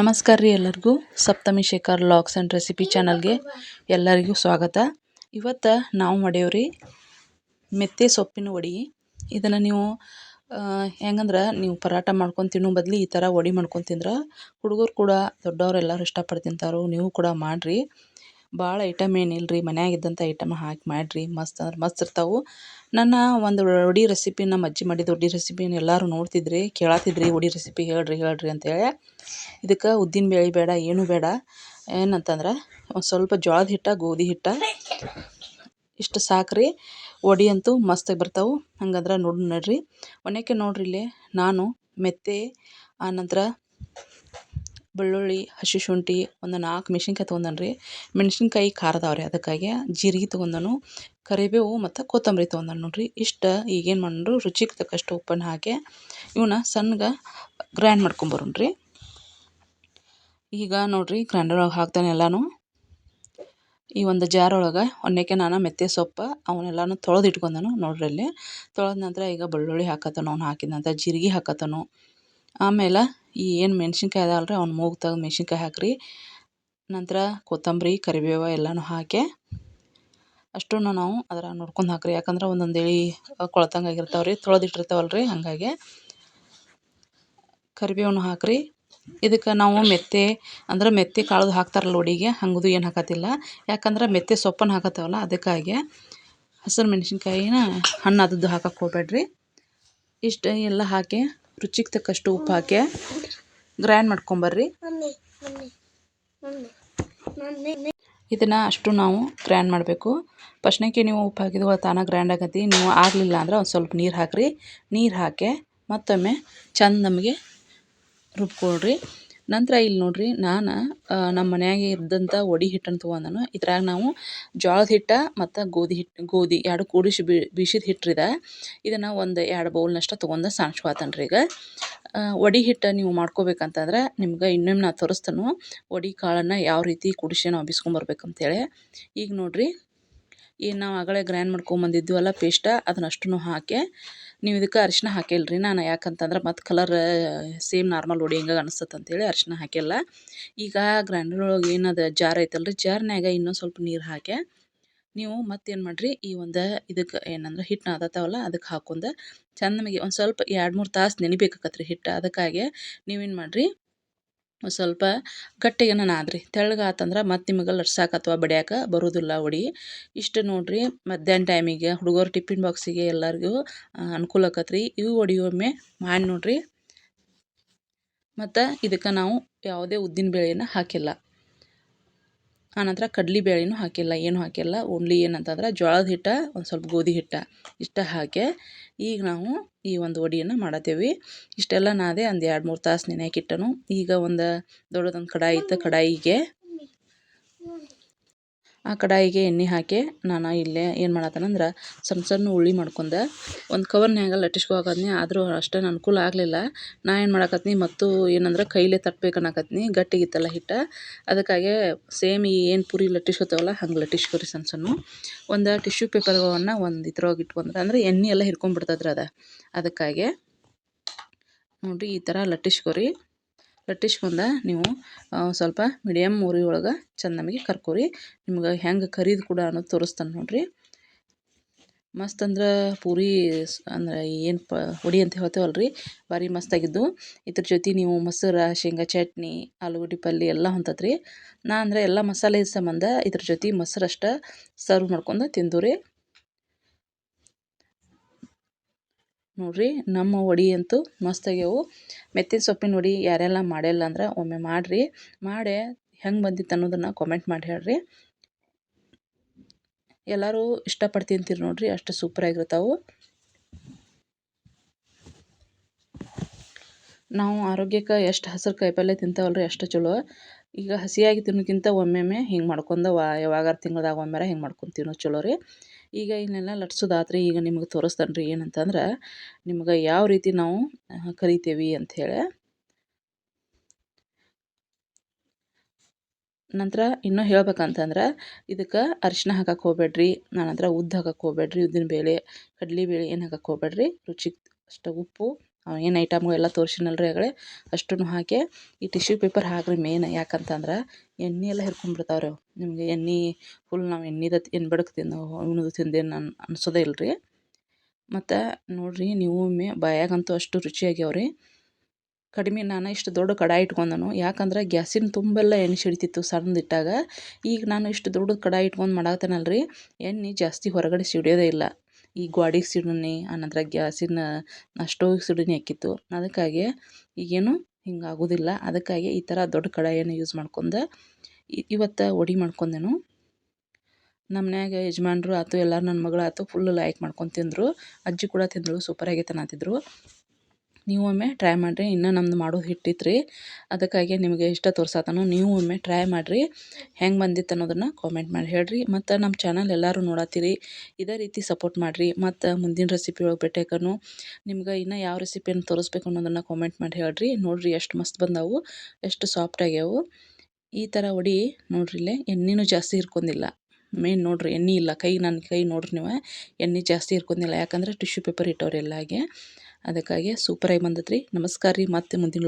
ನಮಸ್ಕಾರ ರೀ ಎಲ್ಲರಿಗೂ. Saptami Shekhar locks and recipe ಚಾನಲ್ಗೆ ಎಲ್ಲರಿಗೂ ಸ್ವಾಗತ. ಇವತ್ತು ನಾವು ಮಾಡೇವ್ರಿ ಮೆತ್ತೆ ಸೊಪ್ಪಿನ ವಡಿ. ಇದನ್ನು ನೀವು ಹೆಂಗಂದ್ರೆ ನೀವು ಪರಾಟ ಮಾಡ್ಕೊಂಡು ತಿನ್ನೋ ಬದಲು ಈ ಥರ ವಡಿ ಮಾಡ್ಕೊಂಡು ತಿಂದ್ರೆ ಹುಡುಗರು ಕೂಡ ದೊಡ್ಡವ್ರು ಎಲ್ಲರೂ ಇಷ್ಟಪಟ್ಟು ತಿಂತಾರೋ, ನೀವು ಕೂಡ ಮಾಡಿರಿ. ಭಾಳ ಐಟಮ್ ಏನಿಲ್ಲ ರೀ ಮನ್ಯಾಗ ಇದ್ದಂಥ ಐಟಮ್ ಹಾಕಿ ಮಾಡಿರಿ, ಮಸ್ತ್ ಅಂದ್ರೆ ಮಸ್ತ್ ಇರ್ತಾವೆ. ನನ್ನ ಒಂದು ವಡಿ ರೆಸಿಪಿ ನಮ್ಮ ಅಜ್ಜಿ ಮಾಡಿದ ವಡಿ ರೆಸಿಪಿನ ಎಲ್ಲರೂ ನೋಡ್ತಿದ್ರಿ ಕೇಳತ್ತಿದ್ರಿ ವಡಿ ರೆಸಿಪಿ ಹೇಳ್ರಿ ಹೇಳ್ರಿ ಅಂತೇಳಿ ಇದಕ್ಕೆ ಉದ್ದಿನ ಬೇಳೆ ಬೇಡ ಏನೂ ಬೇಡ, ಏನಂತಂದ್ರೆ ಒಂದು ಸ್ವಲ್ಪ ಜೋಳದ ಹಿಟ್ಟು, ಗೋಧಿ ಹಿಟ್ಟು. ಇಷ್ಟು ಸಾಕ್ರಿ, ವಡಿ ಅಂತೂ ಮಸ್ತಾಗಿ ಬರ್ತಾವೆ. ಹಂಗಂದ್ರೆ ನೋಡಿ ನೋಡ್ರಿ. ಒನಕ್ಕೆ ನೋಡ್ರಿ ಇಲ್ಲಿ, ನಾನು, ಮೆತ್ತೆ ಆನಂತರ ಬೆಳ್ಳುಳ್ಳಿ, ಹಸಿ ಶುಂಠಿ ಒಂದು ನಾಲ್ಕು ಮೆಣ್ಸಿನ್ಕಾಯಿ ತೊಗೊಂಡಾನ ರೀ. ಮೆಣ್ಸಿನ್ಕಾಯಿ ಖಾರದವ ರೀ ಅದಕ್ಕಾಗಿ ಜೀರಿಗೆ ತೊಗೊಂಡನು, ಕರಿಬೇವು ಮತ್ತು ಕೊತ್ತಂಬರಿ ತೊಗೊಂಡಾನ ನೋಡಿರಿ. ಇಷ್ಟು ಈಗೇನು ಮಾಡ್ರು ರುಚಿಗೆ ತಕ್ಕಷ್ಟು ಉಪ್ಪನ್ನು ಹಾಕಿ ಇವನ್ನ ಸಣ್ಣಗೆ ಗ್ರ್ಯಾಂಡ್ ಮಾಡ್ಕೊಂಬರೋಣ ರೀ. ಈಗ ನೋಡಿರಿ ಗ್ರೈಂಡರ್ ಒಳಗೆ ಹಾಕ್ತಾನೆ ಎಲ್ಲನೂ. ಈ ಒಂದು ಜಾರ್ ಒಳಗೆ ನಾನು ಮೆತ್ತೆ ಸೊಪ್ಪು ಅವನ್ನೆಲ್ಲನೂ ತೊಳೆದು ಇಟ್ಕೊಂಡನು ನೋಡ್ರಿ ಅಲ್ಲಿ. ತೊಳೆದ ನಂತರ ಈಗ ಬೆಳ್ಳುಳ್ಳಿ ಹಾಕತ್ತಾನು, ಅವ್ನು ಹಾಕಿದ ನಂತರ ಜೀರಿಗೆ ಹಾಕತ್ತಾನು. ಆಮೇಲೆ ಈ ಏನು ಮೆಣ್ಸಿನ್ಕಾಯಿ ಅದಾವಲ್ಲ ರೀ ಅವ್ನ ಮೂಗು ತೆಗ್ದು ಮೆಣ್ಸಿನ್ಕಾಯಿ ಹಾಕಿರಿ. ನಂತರ ಕೊತ್ತಂಬರಿ, ಕರಿಬೇವು ಎಲ್ಲನೂ ಹಾಕಿ ಅಷ್ಟನ್ನು ನಾವು ಅದ್ರಾಗ ನೋಡ್ಕೊಂಡು ಹಾಕಿರಿ. ಯಾಕಂದ್ರೆ ಒಂದೊಂದು ಎಳೆ ಕೊಳ್ತಂಗೆ ಆಗಿರ್ತಾವೆ ರೀ ತೊಳೆದಿಟ್ಟಿರ್ತಾವಲ್ಲ ರೀ ಹಾಗಾಗಿ. ಕರಿಬೇವನ್ನು ಹಾಕಿರಿ. ಇದಕ್ಕೆ ನಾವು ಮೆತ್ತೆ, ಅಂದ್ರೆ ಮೆತ್ತೆ ಕಾಳು ಹಾಕ್ತಾರಲ್ಲ ಒಡಿಗೆ ಹಂಗದು ಏನು ಹಾಕತ್ತಿಲ್ಲ. ಯಾಕಂದ್ರೆ ಮೆತ್ತೆ ಸೊಪ್ಪನ್ನು ಹಾಕತ್ತವಲ್ಲ, ಅದಕ್ಕಾಗಿ ಹಸಿರು ಮೆಣಸಿನ್ಕಾಯಿನ ಹಣ್ಣು ಅದದ್ದು ಹಾಕಕ್ಕೆ ಹೋಗ್ಬೇಡ್ರಿ. ಇಷ್ಟು ಎಲ್ಲ ಹಾಕಿ ರುಚಿಗೆ ತಕ್ಕಷ್ಟು ಉಪ್ಪು ಹಾಕಿ. ಗ್ರೈಂಡ್ ಮಾಡ್ಕೊಂಬರ್ರಿ. ಇದನ್ನು ಅಷ್ಟು ನಾವು ಗ್ರ್ಯಾಂಡ್ ಮಾಡಬೇಕು. ಫಸ್ಟ್ನೇಕೆ ನೀವು ಉಪ್ಪು ಹಾಕಿದ್ರೆ ತಾನೇ ಗ್ರ್ಯಾಂಡ್ ಆಗತ್ತೆ ನೀವು ಆಗಲಿಲ್ಲ ಅಂದ್ರೆ ಒಂದು ಸ್ವಲ್ಪ ನೀರು ಹಾಕಿರಿ. ನೀರು ಹಾಕಿ ಮತ್ತೊಮ್ಮೆ ಚೆಂದ ನಮಗೆ ರುಬ್ಕೊಳ್ರಿ. ನಂತರ ಇಲ್ಲಿ ನೋಡ್ರಿ ನಾನು ನಮ್ಮ ಮನ್ಯಾಗೆ ಇದ್ದಂಥ ಒಡಿ ಹಿಟ್ಟನ್ನು ತೊಗೊಂಡನು. ಇದ್ರಾಗ ನಾವು ಜೋಳದ ಹಿಟ್ಟು ಮತ್ತು ಗೋಧಿ ಹಿಟ್ಟು ಗೋಧಿ ಎರಡು ಕೂಡಿಸಿ ಬೀಸಿದ ಹಿಟ್ರಿದೆ ಇದನ್ನು ಒಂದು ಎರಡು ಬೌಲ್ನಷ್ಟು ತೊಗೊಂಡು ರೀ ಈಗ. ಒಡಿ ಹಿಟ್ಟು ನೀವು ಮಾಡ್ಕೋಬೇಕಂತಂದ್ರೆ ನಿಮ್ಗೆ ಇನ್ನೊಮ್ಮೆ ನಾ ತೋರಿಸ್ತಾನು. ಒಡಿ ಕಾಳನ್ನು ಯಾವ ರೀತಿ ಕುಡಿಸಿ ನಾವು ಬಿಸ್ಕೊಂಬರ್ಬೇಕಂತೇಳಿ ಈಗ ನೋಡ್ರಿ ಏನು ನಾವು ಆಗಲೇ ಗ್ರೈಂಡ್ ಮಾಡ್ಕೊಂಬಂದಿದ್ವಲ್ಲ ಪೇಸ್ಟ ಅದನ್ನಷ್ಟು ಹಾಕಿ ನೀವು ಇದಕ್ಕೆ ಅರಿಶಿನ ಹಾಕಿಲ್ಲ ರೀ ನಾನು ಯಾಕಂತಂದ್ರೆ ಮತ್ತು ಕಲರ್ ಸೇಮ್ ನಾರ್ಮಲ್ ವಡೆ ಹಿಂಗೆ ಅನಿಸ್ತದೆ ಅಂತೇಳಿ ಅರಿಶಿನ ಹಾಕಿಲ್ಲ. ಈಗ ಗ್ರ್ಯಾಂಡರ್ ಒಳಗೆ ಏನದು ಜಾರ್ ಐತಲ್ಲ ರೀ ಜಾರ್ನ್ಯಾಗ ಇನ್ನೂ ಸ್ವಲ್ಪ ನೀರು ಹಾಕಿ ನೀವು ಮತ್ತೇನು ಮಾಡಿರಿ? ಈ ಒಂದು ಇದಕ್ಕೆ ಏನಂದ್ರೆ ಹಿಟ್ಟು ನಾದತ್ತಾವಲ್ಲ ಅದಕ್ಕೆ ಹಾಕೊಂಡು ಚಂದಮಗೆ ಒಂದು ಸ್ವಲ್ಪ ಎರಡು ಮೂರು ತಾಸು ನೆನಿಬೇಕಾಕತ್ರಿ ಹಿಟ್ಟು. ಅದಕ್ಕಾಗಿ ನೀವೇನು ಮಾಡಿರಿ? ಸ್ವಲ್ಪ ಗಟ್ಟಿಗೆನ ನಾದ್ರಿ. ತೆಳ್ಳಗಾತಂದ್ರೆ ಮತ್ತೆ ನಿಮಗೆ ಲಟ್ಸಕ್ಕೆ ಅಥವಾ ಬಡಿಯಾಕ ಬರೋದಿಲ್ಲ ಒಡಿ ಇಷ್ಟು ನೋಡಿರಿ ಮಧ್ಯಾಹ್ನ ಟೈಮಿಗೆ ಹುಡುಗರು ಟಿಫಿನ್ ಬಾಕ್ಸಿಗೆ ಎಲ್ಲರಿಗೂ ಅನುಕೂಲ ಆಕತ್ರಿ ಇವು ಒಮ್ಮೆ ಮಾಡಿ ನೋಡ್ರಿ. ಮತ್ತು ಇದಕ್ಕೆ ನಾವು ಯಾವುದೇ ಉದ್ದಿನ ಬೇಳೆನ ಹಾಕಿಲ್ಲ. ಆನಂತರ ಕಡ್ಲೆ ಬೇಳೆನೂ ಹಾಕಿಲ್ಲ, ಏನೂ ಹಾಕಿಲ್ಲ. ಓನ್ಲಿ ಏನಂತಂದ್ರೆ ಜೋಳದ ಹಿಟ್ಟು, ಒಂದು ಸ್ವಲ್ಪ ಗೋಧಿ ಹಿಟ್ಟು ಇಷ್ಟು ಹಾಕಿ ಈಗ ನಾವು ಈ ಒಂದು ವಡಿಯನ್ನು ಮಾಡತ್ತೇವೆ ಇಷ್ಟೆಲ್ಲ ನಾದೆ ಒಂದು ಎರಡು ಮೂರು ತಾಸು ನೆನೆಯಾಕಿಟ್ಟನು ಈಗ ಒಂದು ದೊಡ್ಡದೊಂದು ಕಡಾಯಿ ಇತ್ತು ಕಡಾಯಿಗೆ ಆ ಕಡಾಯಿಗೆ ಎಣ್ಣೆ ಹಾಕಿ ನಾನು ಇಲ್ಲೇ ಏನು ಮಾಡತ್ತೇನಂದ್ರೆ ಸಣ್ಣ ಸಣ್ಣ ಉಳ್ಳಿ ಮಾಡ್ಕೊಂಡೆ. ಒಂದು ಕವರ್ನ್ಯಾಗ ಲಟ್ಟಿಸ್ಕೊಳಕತ್ನಿ ಆದರೂ ಅಷ್ಟೇನು ಅನುಕೂಲ ಆಗಲಿಲ್ಲ. ನಾ ಏನು ಮಾಡಕತ್ನಿ, ಮತ್ತು ಏನಂದ್ರೆ ಕೈಲೇ ತಟ್ಬೇಕು ಗಟ್ಟಿಗಿತ್ತಲ್ಲ ಹಿಟ್ಟು. ಅದಕ್ಕಾಗಿ ಸೇಮ್ ಈ ಏನು ಪುರಿ ಲಟ್ಟಿಸ್ಕೊತೇವಲ್ಲ, ಹಂಗೆ ಲಟ್ಟಿಸ್ಕೊರಿ ಸಣ್ಣ ಸಣ್ಣ. ಒಂದು ಟಿಶ್ಯೂ ಪೇಪರ್ಗಳನ್ನು ಒಂದು ಇದ್ರೊಳಗೆ ಇಟ್ಕೊಂಡ್ರೆ, ಅಂದರೆ ಎಣ್ಣೆ ಎಲ್ಲ ಹಿಡ್ಕೊಂಡ್ಬಿಡ್ತದ್ರಿ ಅದು. ಅದಕ್ಕಾಗಿ ನೋಡಿರಿ ಈ ಥರ ಲಟ್ಟಿಸ್ಕೊರಿ. ಲಟ್ಟಿಸ್ಕೊಂಡ ನೀವು ಸ್ವಲ್ಪ ಮೀಡಿಯಮ್ ಉರಿ ಒಳಗೆ ಚಂದ ನಮಗೆ ಕರ್ಕೊರಿ. ನಿಮ್ಗೆ ಹೆಂಗೆ ಕರಿದು ಕೂಡ ಅನ್ನೋದು ತೋರಿಸ್ತಾನೆ ನೋಡಿರಿ. ಮಸ್ತ್ ಅಂದ್ರೆ ಪೂರಿ ಅಂದ್ರೆ ಏನು ಪ ವಡಿ ಅಂತ ಹೇಳ್ತೇವಲ್ಲ ರೀ ಭಾರಿ ಮಸ್ತಾಗಿದ್ದು ಇದ್ರ ಜೊತೆ ನೀವು ಮೊಸರು, ಶೇಂಗಾ ಚಟ್ನಿ, ಆಲೂಗಡ್ಡೆ ಪಲ್ಯ ಎಲ್ಲ ಹೊಂತತ್ರಿ. ನಾ ಅಂದರೆ ಎಲ್ಲ ಮಸಾಲೆ ಸಂಬಂಧ ಇದ್ರ ಜೊತೆ ಮೊಸರು ಅಷ್ಟೇ ಸರ್ವ್ ಮಾಡ್ಕೊಂಡು ತಿಂದು ರೀ ನೋಡಿರಿ ನಮ್ಮ ವಡಿ ಅಂತೂ ಮಸ್ತಾಗ್ಯವು ಮೆತ್ತಿನ ಸೊಪ್ಪಿನ ವಡೆ ಯಾರೆಲ್ಲ ಮಾಡಿಲ್ಲ ಅಂದ್ರೆ ಒಮ್ಮೆ ಮಾಡಿರಿ. ಮಾಡಿ ಹೆಂಗೆ ಬಂದಿತ್ತು ಅನ್ನೋದನ್ನು ಕಾಮೆಂಟ್ ಮಾಡಿ ಹೇಳ್ರಿ. ಎಲ್ಲರೂ ಇಷ್ಟಪಟ್ಟು ತಿಂತೀರಿ ನೋಡಿರಿ, ಅಷ್ಟು ಸೂಪರಾಗಿರ್ತಾವೆ ನಾವು ಆರೋಗ್ಯಕ್ಕೆ ಎಷ್ಟು ಹಸಿರು ಕಾಯಿಪಲ್ಲೆ ತಿಂತಾವಲ್ರಿ ಅಷ್ಟು ಚಲೋ. ಈಗ ಹಸಿಯಾಗಿ ತಿನ್ನೋಕ್ಕಿಂತ ಒಮ್ಮೊಮ್ಮೆ ಹಿಂಗೆ ಮಾಡ್ಕೊಂಡು ವಾ, ಯಾವಾಗಾರು ತಿಂಗಳದಾಗ ಒಮ್ಮೆರ ಹಿಂಗೆ ಮಾಡ್ಕೊಂಡು ತಿನ್ನೋದು ಚಲೋ ರೀ. ಈಗ ಇನ್ನೆಲ್ಲ ಲಟ್ಸೋದಾತ್ರಿ ಈಗ ನಿಮಗೆ ತೋರಿಸ್ತಾನೆ ರೀ ಏನಂತಂದ್ರೆ, ನಿಮ್ಗೆ ಯಾವ ರೀತಿ ನಾವು ಕರಿತೇವೆ ಅಂಥೇಳಿ ನಂತರ ಇನ್ನೂ ಹೇಳ್ಬೇಕಂತಂದ್ರೆ, ಇದಕ್ಕೆ ಅರಿಶಿನ ಹಾಕಕ್ಕೆ ಹೋಗ್ಬೇಡ್ರಿ, ನಾನಂತರ ಉದ್ದು ಹಾಕಕ್ಕೆ ಹೋಗ್ಬೇಡ್ರಿ, ಉದ್ದಿನ ಬೇಳೆ, ಕಡ್ಲೆ ಬೇಳೆ ಏನು ಹಾಕಕ್ಕೆ ಹೋಗ್ಬೇಡ್ರಿ, ರುಚಿಗೆ ಅಷ್ಟು ಉಪ್ಪು ಏನು ಐಟಮ್ ಎಲ್ಲ ತೋರಿಸಿನಲ್ರಿ ಆಗಳೆ ಅಷ್ಟನ್ನು ಹಾಕಿ ಈ ಟಿಶ್ಯೂ ಪೇಪರ್ ಹಾಕ್ರಿ ಮೇನ್ ಯಾಕಂತಂದ್ರೆ ಎಣ್ಣೆ ಎಲ್ಲ ಹಿರ್ಕೊಂಡ್ಬಿಡ್ತಾವ್ರಿ ಅವು. ನಿಮಗೆ ಎಣ್ಣೆ ಫುಲ್ ನಾವು ಎಣ್ಣೆದ ಎಣ್ಣೆ ಬಡಕ್ ತಿಂದು ಉಣದು ತಿಂದೇನು ನಾನು ಅನ್ಸೋದೇ ಇಲ್ಲರಿ ಮತ್ತು ನೋಡಿರಿ ನೀವು ಒಮ್ಮೆ ಬಾಯಾಗಂತೂ ಅಷ್ಟು ರುಚಿಯಾಗ್ಯಾವ್ರಿ. ಕಡಿಮೆ ನಾನು ಇಷ್ಟು ದೊಡ್ಡ ಕಡಾಯಿ ಇಟ್ಕೊಂಡನು. ಯಾಕಂದ್ರೆ ಗ್ಯಾಸಿನ ತುಂಬೆಲ್ಲ ಎಣ್ಣೆ ಸಿಡಿತಿತ್ತು ಸಣ್ಣದಿಟ್ಟಾಗ ಈಗ ನಾನು ಇಷ್ಟು ದೊಡ್ಡ ಕಡಾಯಿ ಇಟ್ಕೊಂಡು ಮಾಡಾಕತ್ತೇನಲ್ಲ ರೀ ಎಣ್ಣೆ ಜಾಸ್ತಿ ಹೊರಗಡೆ ಸಿಡಿಯೋದೇ ಇಲ್ಲ. ಈ ಗ್ವಾಡಿಗೆ ಸಿಡನಿ ಆನಂತರ ಗ್ಯಾಸಿನ ಸ್ಟೋವಿಗೆ ಸಿಡನಿ ಆಕ್ಕಿತ್ತು ಅದಕ್ಕಾಗಿ ಈಗೇನು ಹಿಂಗೆ ಆಗೋದಿಲ್ಲ. ಅದಕ್ಕಾಗಿ ಈ ಥರ ದೊಡ್ಡ ಕಡಾಯನ್ನು ಯೂಸ್ ಮಾಡ್ಕೊಂಡು ಇವತ್ತು ಒಡಿ ಮಾಡ್ಕೊಂಡೆನು. ನಮ್ಮ ಮನ್ಯಾಗ ಯಜಮಾನ್ರು ಆಯ್ತು ಎಲ್ಲರೂ ನನ್ನ ಮಗಳು ಆಯ್ತು ಫುಲ್ ಲೈಕ್ ಮಾಡ್ಕೊಂಡು ತಿಂದರು. ಅಜ್ಜಿ ಕೂಡ ತಿಂದಳು ಸೂಪರ್ ಆಗೈತೆ ಅನ್ನತ್ತಿದ್ರು ನೀವು ಒಮ್ಮೆ ಟ್ರೈ ಮಾಡಿರಿ. ಇನ್ನೂ ನಮ್ದು ಮಾಡೋದು ಹಿಟ್ಟಿತ್ತು ಅದಕ್ಕಾಗಿ ನಿಮಗೆ ಇಷ್ಟ ತೋರ್ಸತ್ತನು ನೀವು ಒಮ್ಮೆ ಟ್ರೈ ಮಾಡಿರಿ. ಹೆಂಗೆ ಬಂದಿತ್ತು ಅನ್ನೋದನ್ನು ಕಾಮೆಂಟ್ ಮಾಡಿ ಹೇಳಿರಿ. ಮತ್ತು ನಮ್ಮ ಚಾನಲ್ ಎಲ್ಲರೂ ನೋಡತ್ತೀರಿ ಇದೇ ರೀತಿ ಸಪೋರ್ಟ್ ಮಾಡಿರಿ. ಮತ್ತು ಮುಂದಿನ ರೆಸಿಪಿ ಒಳಗೆ ಭೇಟಿಯಾಗನು ನಿಮ್ಗೆ ಇನ್ನೂ ಯಾವ ರೆಸಿಪಿಯನ್ನು ತೋರಿಸ್ಬೇಕು ಅನ್ನೋದನ್ನು ಕಾಮೆಂಟ್ ಮಾಡಿ ಹೇಳಿರಿ. ನೋಡಿರಿ ಎಷ್ಟು ಮಸ್ತ್ ಬಂದವು, ಎಷ್ಟು ಸಾಫ್ಟ್ ಆಗ್ಯಾವು. ಈ ಥರ ಒಡಿ ನೋಡ್ರಿ ಇಲ್ಲೇ, ಎಣ್ಣೆನೂ ಜಾಸ್ತಿ ಇರ್ಕೊಂಡಿಲ್ಲ. ಮೇನ್ ನೋಡ್ರಿ, ಎಣ್ಣೆ ಇಲ್ಲ. ಕೈ ನನ್ನ ಕೈ ನೋಡ್ರಿ ನೀವು, ಎಣ್ಣೆ ಜಾಸ್ತಿ ಇರ್ಕೊಂಡಿಲ್ಲ. ಯಾಕಂದ್ರೆ ಟಿಶ್ಯೂ ಪೇಪರ್ ಇಟ್ಟವ್ರಿ ಎಲ್ಲಾಗೆ. ಅದಕ್ಕಾಗಿ ಸೂಪರಾಗಿ ಬಂದತ್ರಿ ನಮಸ್ಕಾರ ರೀ. ಮತ್ತೆ ಮುಂದಿನ